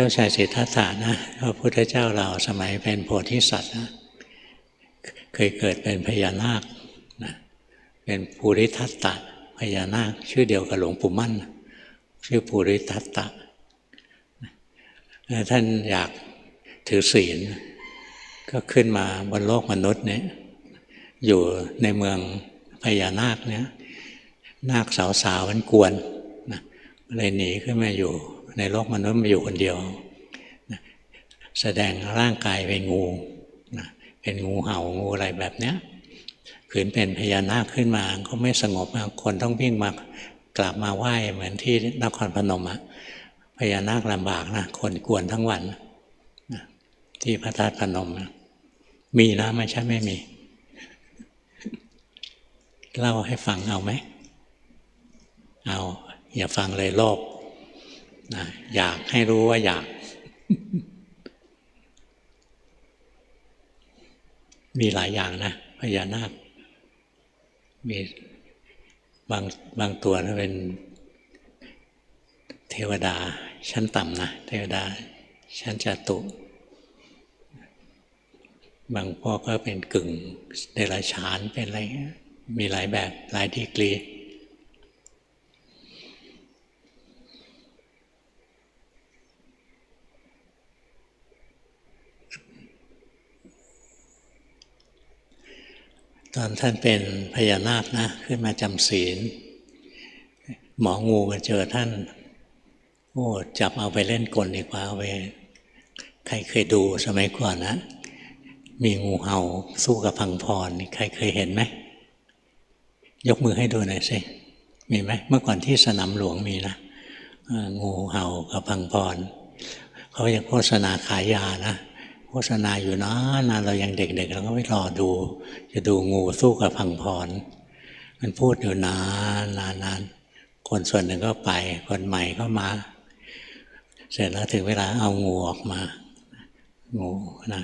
จ้าชายสิทธัตถะนะพระพุทธเจ้าเราสมัยเป็นโพธิสัตว์นะเคยเกิดเป็นพญานาคนะเป็นภูริทัตตะพญานาค ชื่อเดียวกับหลวงปู่มั่น ชื่อภูริทัตตะแล้วท่านอยากถือศีล ก็ขึ้นมาบนโลกมนุษย์เนี่ยอยู่ในเมืองพญานาคเนี่ยนาคสาวๆมันกวนนะเลยหนีขึ้นมาอยู่ ในโลกมนุษย์มาอยู่คนเดียว แสดงร่างกายเป็นงูเป็นงูเห่างูอะไรแบบเนี้ยขืนเป็นพญานาคขึ้นมาก็ไม่สงบคนต้องวิ่งมากลับมาไหว้เหมือนที่นครพนมอะพญานาคลำบากนะคนกวนทั้งวันนะที่พระธาตุพนมนะมีนะไม่ใช่ไม่มี เล่าให้ฟังเอาไหม เอา อย่าฟังเลยโลภ นะอยากให้รู้ว่าอยาก มีหลายอย่างนะพญานาค มีบางบางตัวนะเป็นเทวดาชั้นต่ำนะเทวดาชั้นจตุ บางพวกก็เป็นกึ่งเดรัจฉานเป็นอะไรมีหลายแบบหลายดีกรี ตอนท่านเป็นพญานาคนะ ขึ้นมาจำศีล หมองูมาเจอท่าน โอ้จับเอาไปเล่นกลดีกว่าเอาไปใครเคยดูสมัยก่อนนะ มีงูเห่าสู้กับพังพร ใครเคยเห็นไหม ยกมือให้ดูหน่อยสิมีไหมเมื่อก่อนที่สนามหลวงมีนะงูเห่ากับพังพร เขาจะโฆษณาขายยานะ โฆษณาอยู่นะนานเรายังเด็กๆเราก็ไม่รอดู จะดูงูสู้กับพังพร มันพูดอยู่นานนานนานคนส่วนหนึ่งก็ไป คนใหม่ก็มา เสร็จแล้วถึงเวลาเอางูออกมา งูนะ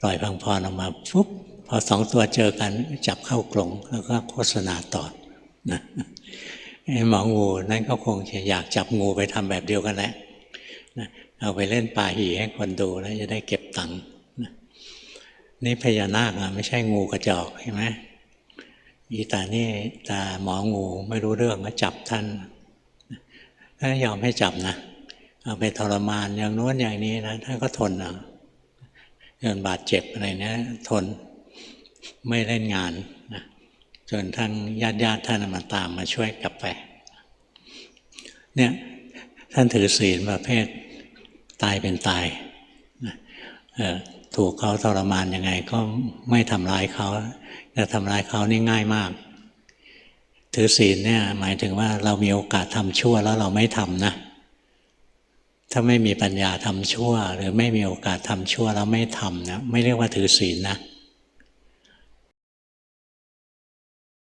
ปล่อยพังพรออกมาปุ๊บพอสองตัวเจอกันจับเข้ากลงแล้วก็โฆษณาต่อนะหมองูนั่นก็คงจะอยากจับงูไปทำแบบเดียวกันแหละ เอาไปเล่นป่าหีให้คนดูแล้วจะได้เก็บตังค์นี่พญานาคอะไม่ใช่งูกระจอกใช่ไหมอีตานี่ตาหมองูไม่รู้เรื่องก็จับท่านถ้ายอมให้จับนะเอาไปทรมานอย่างโน้นอย่างนี้นะท่านก็ทนอะจนบาดเจ็บอะไรเนี้ยทนไม่เล่นงานนะจนทั้งญาติญาติท่านมาตามมาช่วยกลับไป เนี่ยท่านถือศีลประเภท ตายเป็นตายถูกเขาทรมานยังไงก็ไม่ทำร้ายเขาจะทำร้ายเขานี่ง่ายมาก ถือศีลเนี่ยหมายถึงว่าเรามีโอกาสทำชั่วแล้วเราไม่ทำนะ ถ้าไม่มีปัญญาทำชั่ว หรือไม่มีโอกาสทำชั่วแล้วไม่ทำนะไม่เรียกว่าถือศีลนะ